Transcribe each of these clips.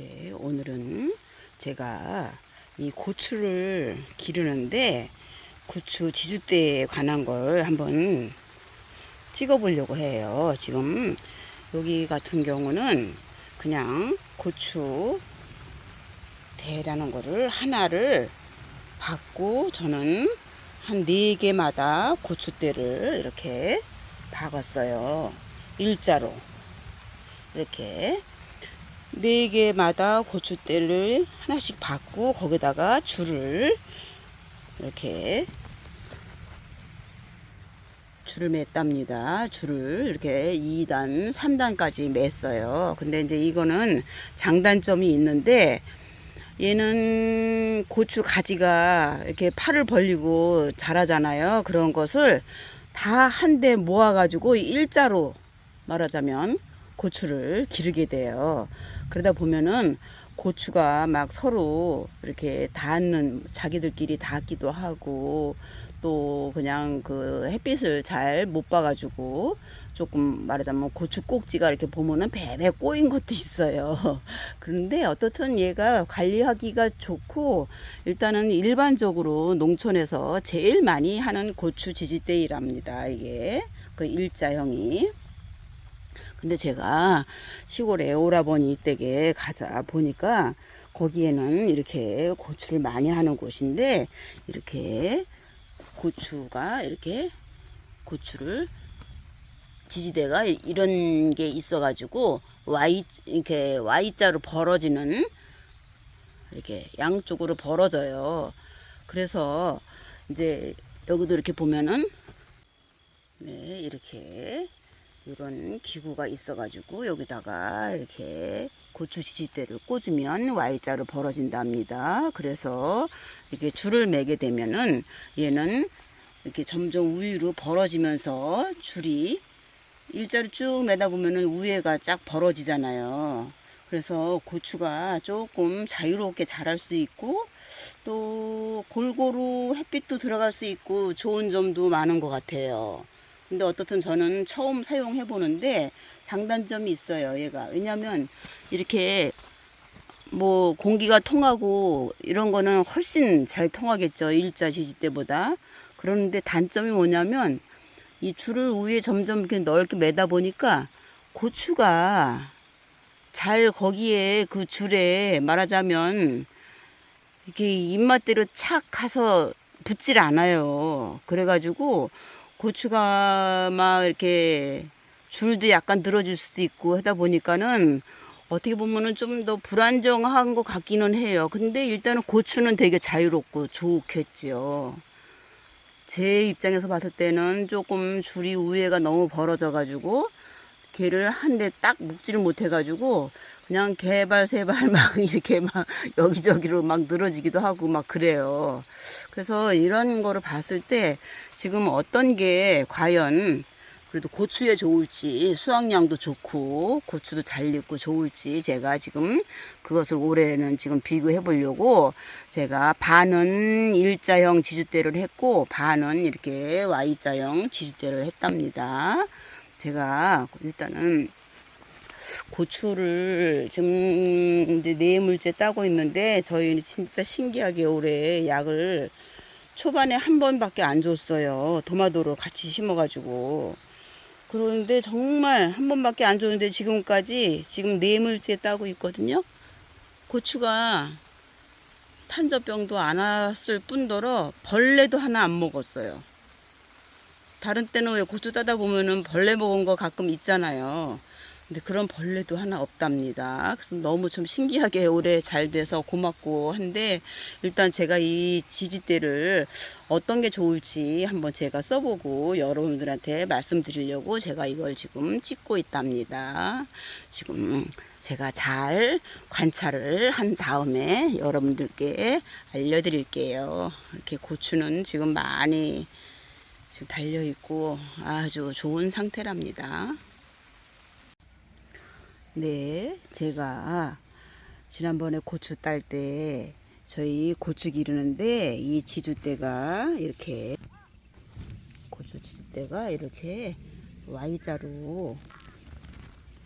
네, 오늘은 제가 이 고추를 기르는데 고추 지주대에 관한 걸 한번 찍어 보려고 해요. 지금 여기 같은 경우는 그냥 고추 대라는 거를 하나를 받고 저는 한 네 개마다 고추대를 이렇게 박았어요. 일자로 이렇게 네 개마다 고추대를 하나씩 받고 거기다가 줄을 이렇게 줄을 맸답니다. 줄을 이렇게 2단, 3단까지 맸어요. 근데 이제 이거는 장단점이 있는데 얘는 고추 가지가 이렇게 팔을 벌리고 자라잖아요. 그런 것을 다 한데 모아가지고 일자로 말하자면 고추를 기르게 돼요. 그러다 보면은 고추가 막 서로 이렇게 닿는 자기들끼리 닿기도 하고 또 그냥 그 햇빛을 잘 못 봐가지고 조금 말하자면 고추 꼭지가 이렇게 보면은 배배 꼬인 것도 있어요. 그런데 어떻든 얘가 관리하기가 좋고 일단은 일반적으로 농촌에서 제일 많이 하는 고추 지지대이랍니다. 이게 그 일자형이. 근데 제가 시골에 오라버니 댁에 가다 보니까 거기에는 이렇게 고추를 많이 하는 곳인데 이렇게 고추가 이렇게 고추를 지지대가 이런 게 있어가지고 Y 이렇게 Y자로 벌어지는 이렇게 양쪽으로 벌어져요. 그래서 이제 여기도 이렇게 보면은 네 이렇게 이런 기구가 있어가지고 여기다가 이렇게 고추 지지대를 꽂으면 Y자로 벌어진답니다. 그래서 이렇게 줄을 매게 되면은 얘는 이렇게 점점 위로 벌어지면서 줄이 일자로 쭉 매다 보면은 위에가 쫙 벌어지잖아요. 그래서 고추가 조금 자유롭게 자랄 수 있고 또 골고루 햇빛도 들어갈 수 있고 좋은 점도 많은 것 같아요. 근데 어떻든 저는 처음 사용해 보는데 장단점이 있어요. 얘가 왜냐면 이렇게 뭐 공기가 통하고 이런 거는 훨씬 잘 통하겠죠. 일자 지지 때보다. 그런데 단점이 뭐냐면 이 줄을 위에 점점 이렇게 넓게 매다 보니까 고추가 잘 거기에 그 줄에 말하자면 이렇게 입맛대로 착 가서 붙질 않아요. 그래가지고 고추가 막 이렇게 줄도 약간 늘어질 수도 있고 하다 보니까는 어떻게 보면은 좀 더 불안정한 것 같기는 해요. 근데 일단은 고추는 되게 자유롭고 좋겠지요. 제 입장에서 봤을 때는 조금 줄이 우회가 너무 벌어져 가지고 걔를 한 대 딱 묶지를 못해 가지고 그냥 개발 세발 막 이렇게 막 여기저기로 막 늘어지기도 하고 막 그래요. 그래서 이런 거를 봤을 때 지금 어떤 게 과연 그래도 고추에 좋을지 수확량도 좋고 고추도 잘 익고 좋을지 제가 지금 그것을 올해는 지금 비교해 보려고 제가 반은 일자형 지주대를 했고 반은 이렇게 Y자형 지주대를 했답니다. 제가 일단은 고추를 지금 이제 네 물째 따고 있는데 저희는 진짜 신기하게 올해 약을 초반에 한 번밖에 안 줬어요. 도마도로 같이 심어가지고. 그런데 정말 한 번밖에 안 줬는데 지금까지 지금 네 물째 따고 있거든요. 고추가 탄저병도 안 왔을 뿐더러 벌레도 하나 안 먹었어요. 다른 때는 왜 고추 따다 보면은 벌레 먹은 거 가끔 있잖아요. 근데 그런 벌레도 하나 없답니다. 그래서 너무 좀 신기하게 올해 잘 돼서 고맙고 한데 일단 제가 이 지지대를 어떤 게 좋을지 한번 제가 써보고 여러분들한테 말씀드리려고 제가 이걸 지금 찍고 있답니다. 지금 제가 잘 관찰을 한 다음에 여러분들께 알려드릴게요. 이렇게 고추는 지금 많이 달려 있고 아주 좋은 상태랍니다. 네, 제가 지난번에 고추 딸 때 저희 고추 기르는데 이 지주대가 이렇게 고추 지주대가 이렇게 Y자로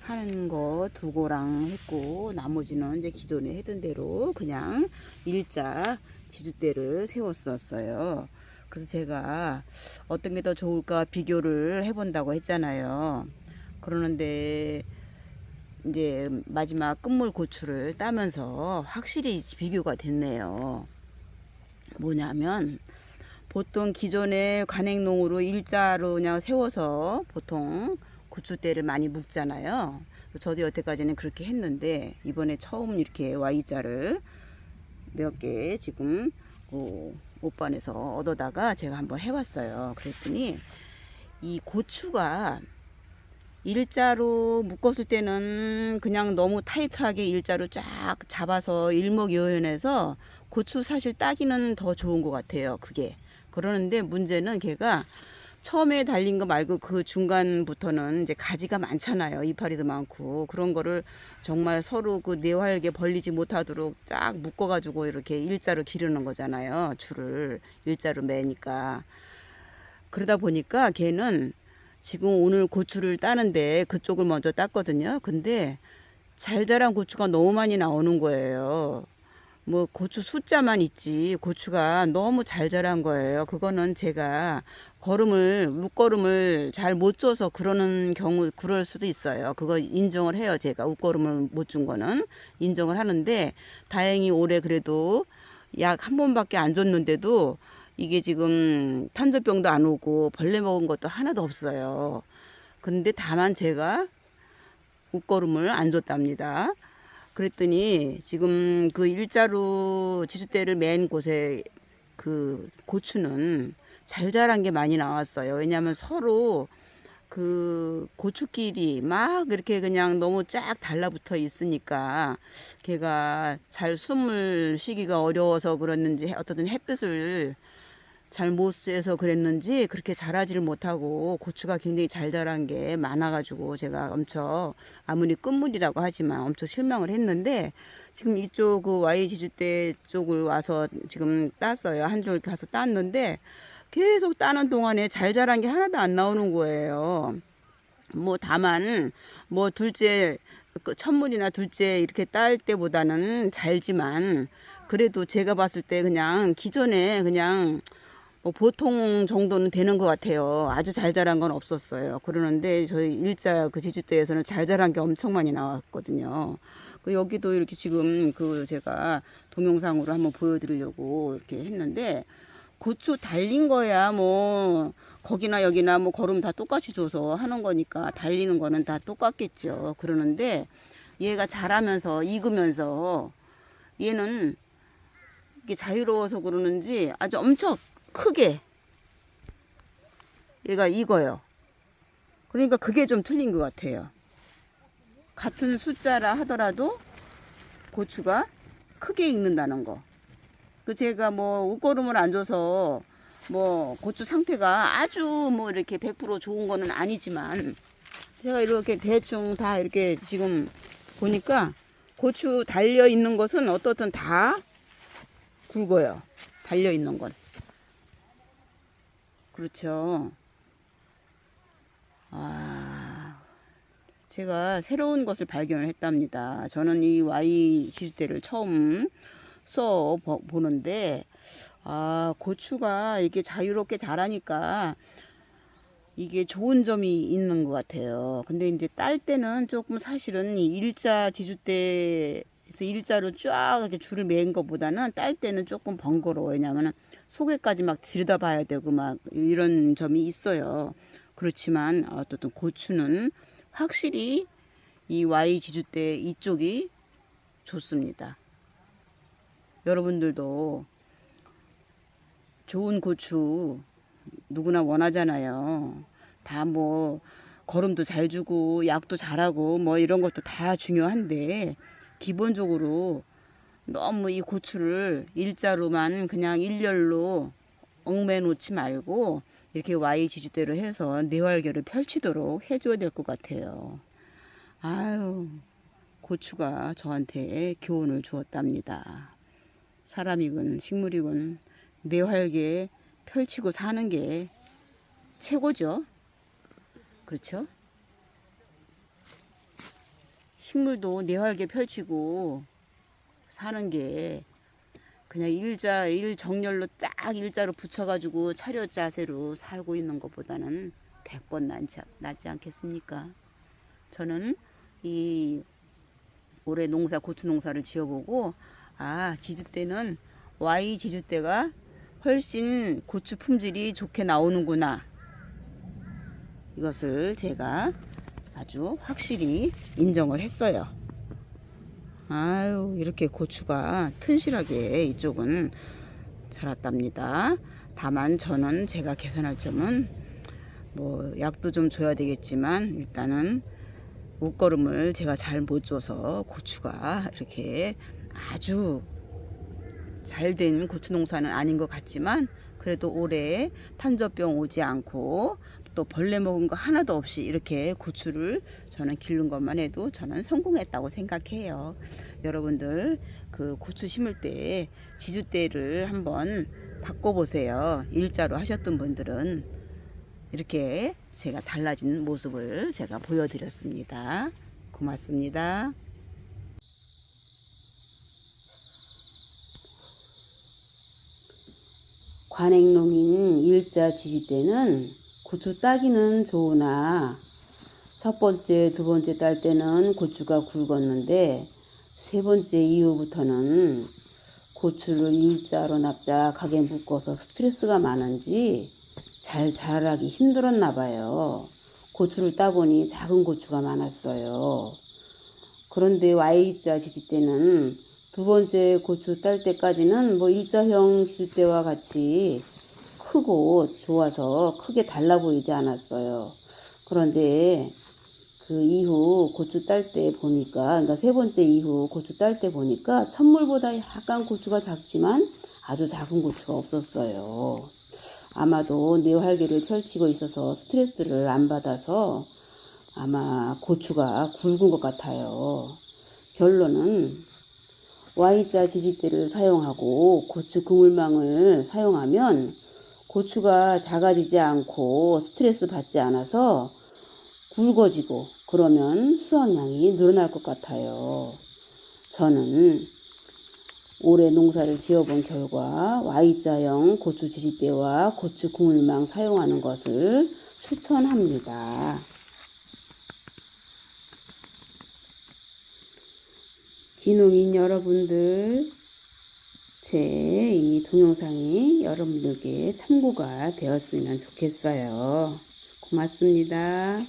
하는 거 두 고랑 했고 나머지는 이제 기존에 했던 대로 그냥 일자 지주대를 세웠었어요. 그래서 제가 어떤 게 더 좋을까 비교를 해본다고 했잖아요. 그러는데 이제 마지막 끝물 고추를 따면서 확실히 비교가 됐네요. 뭐냐면 보통 기존에 관행농으로 일자로 그냥 세워서 보통 고추대를 많이 묶잖아요. 저도 여태까지는 그렇게 했는데 이번에 처음 이렇게 Y자를 몇 개 지금 그 옷반에서 얻어다가 제가 한번 해봤어요. 그랬더니 이 고추가 일자로 묶었을 때는 그냥 너무 타이트하게 일자로 쫙 잡아서 일목요연해서 고추 사실 따기는 더 좋은 것 같아요. 그게 그러는데 문제는 걔가 처음에 달린 거 말고 그 중간부터는 이제 가지가 많잖아요. 이파리도 많고 그런 거를 정말 서로 그 내활게 벌리지 못하도록 쫙 묶어가지고 이렇게 일자로 기르는 거잖아요. 줄을 일자로 매니까 그러다 보니까 걔는 지금 오늘 고추를 따는데 그쪽을 먼저 땄거든요. 근데 잘 자란 고추가 너무 많이 나오는 거예요. 뭐 고추 숫자만 있지 고추가 너무 잘 자란 거예요. 그거는 제가 걸음을 웃걸음을 잘 못 줘서 그러는 경우 그럴 수도 있어요. 그거 인정을 해요. 제가 웃걸음을 못 준 거는 인정을 하는데 다행히 올해 그래도 약 한 번밖에 안 줬는데도 이게 지금 탄저병도 안 오고 벌레 먹은 것도 하나도 없어요. 그런데 다만 제가 웃걸음을 안 줬답니다. 그랬더니 지금 그 일자로 지주대를 맨 곳에 그 고추는 잘 자란 게 많이 나왔어요. 왜냐하면 서로 그 고추끼리 막 이렇게 그냥 너무 쫙 달라붙어 있으니까 걔가 잘 숨을 쉬기가 어려워서 그랬는지 어떤 햇빛을 잘 못 쐬서 그랬는지 그렇게 자라지를 못하고 고추가 굉장히 잘 자란 게 많아가지고 제가 엄청 아무리 끝물이라고 하지만 엄청 실망을 했는데 지금 이쪽 그 Y 지주대 쪽을 와서 지금 땄어요 한 줄 가서 땄는데 계속 따는 동안에 잘 자란 게 하나도 안 나오는 거예요. 뭐 다만 뭐 둘째 그 첫물이나 둘째 이렇게 딸 때보다는 잘지만 그래도 제가 봤을 때 그냥 기존에 그냥 뭐 보통 정도는 되는 것 같아요. 아주 잘 자란 건 없었어요. 그러는데 저희 일자 그 지주대에서는 잘 자란 게 엄청 많이 나왔거든요. 그 여기도 이렇게 지금 그 제가 동영상으로 한번 보여드리려고 이렇게 했는데 고추 달린 거야 뭐 거기나 여기나 뭐 걸음 다 똑같이 줘서 하는 거니까 달리는 거는 다 똑같겠죠. 그러는데 얘가 자라면서 익으면서 얘는 이게 자유로워서 그러는지 아주 엄청 크게 얘가 익어요. 그러니까 그게 좀 틀린 것 같아요. 같은 숫자라 하더라도 고추가 크게 익는다는 거. 그 제가 뭐 웃거름을 안 줘서 뭐 고추 상태가 아주 뭐 이렇게 100% 좋은 거는 아니지만 제가 이렇게 대충 다 이렇게 지금 보니까 고추 달려 있는 것은 어떻든 다 굵어요. 달려 있는 건. 그렇죠. 아, 제가 새로운 것을 발견을 했답니다. 저는 이 Y 시주대를 처음 써 보- 보는데, 아, 고추가 이게 자유롭게 자라니까 이게 좋은 점이 있는 것 같아요. 근데 이제 딸 때는 조금 사실은 이 일자 지주대 에서 일자로 쫙 이렇게 줄을 맨 것보다는 딸 때는 조금 번거로워요. 왜냐면은 속에까지 막 들여다봐야 되고 막 이런 점이 있어요. 그렇지만 어떻든 고추는 확실히 이 Y 지주대 이쪽이 좋습니다. 여러분들도 좋은 고추 누구나 원하잖아요. 다 뭐 걸음도 잘 주고 약도 잘하고 뭐 이런 것도 다 중요한데 기본적으로 너무 이 고추를 일자로만 그냥 일렬로 얽매 놓지 말고 이렇게 Y 지주대로 해서 내활결을 펼치도록 해줘야 될 것 같아요. 아유 고추가 저한테 교훈을 주었답니다. 사람이건 식물이건 뇌활계 펼치고 사는 게 최고죠. 그렇죠? 식물도 내활게 펼치고 사는 게 그냥 일자 일 정렬로 딱 일자로 붙여가지고 차렷 자세로 살고 있는 것보다는 100번 낫지, 낫지 않겠습니까? 저는 이 올해 농사 고추 농사를 지어보고 아 지주 때는 Y 지주 때가 훨씬 고추 품질이 좋게 나오는구나 이것을 제가 아주 확실히 인정을 했어요. 아유 이렇게 고추가 튼실하게 이쪽은 자랐답니다. 다만 저는 제가 계산할 점은 뭐 약도 좀 줘야 되겠지만 일단은 옷걸음을 제가 잘 못 줘서 고추가 이렇게 아주 잘 된 고추 농사는 아닌 것 같지만 그래도 올해 탄저병 오지 않고 또 벌레 먹은 거 하나도 없이 이렇게 고추를 저는 기른 것만 해도 저는 성공했다고 생각해요. 여러분들 그 고추 심을 때 지주대를 한번 바꿔보세요. 일자로 하셨던 분들은 이렇게 제가 달라진 모습을 제가 보여드렸습니다. 고맙습니다. 관행농인 일자 지지 때는 고추 따기는 좋으나 첫 번째, 두 번째 딸 때는 고추가 굵었는데 세 번째 이후부터는 고추를 일자로 납작하게 묶어서 스트레스가 많은지 잘 자라기 힘들었나 봐요. 고추를 따보니 작은 고추가 많았어요. 그런데 Y자 지지 때는 두 번째 고추 딸 때까지는 뭐 일자형 지지 때와 같이 크고 좋아서 크게 달라 보이지 않았어요. 그런데 그 이후 고추 딸 때 보니까, 그러니까 세 번째 이후 고추 딸 때 보니까 첫물보다 약간 고추가 작지만 아주 작은 고추가 없었어요. 아마도 내활개를 펼치고 있어서 스트레스를 안 받아서 아마 고추가 굵은 것 같아요. 결론은 Y자 지지대를 사용하고 고추 그물망을 사용하면 고추가 작아지지 않고 스트레스 받지 않아서 굵어지고 그러면 수확량이 늘어날 것 같아요. 저는 올해 농사를 지어본 결과 Y자형 고추 지지대와 고추 그물망 사용하는 것을 추천합니다. 기농인 여러분들, 제 이 동영상이 여러분들께 참고가 되었으면 좋겠어요. 고맙습니다.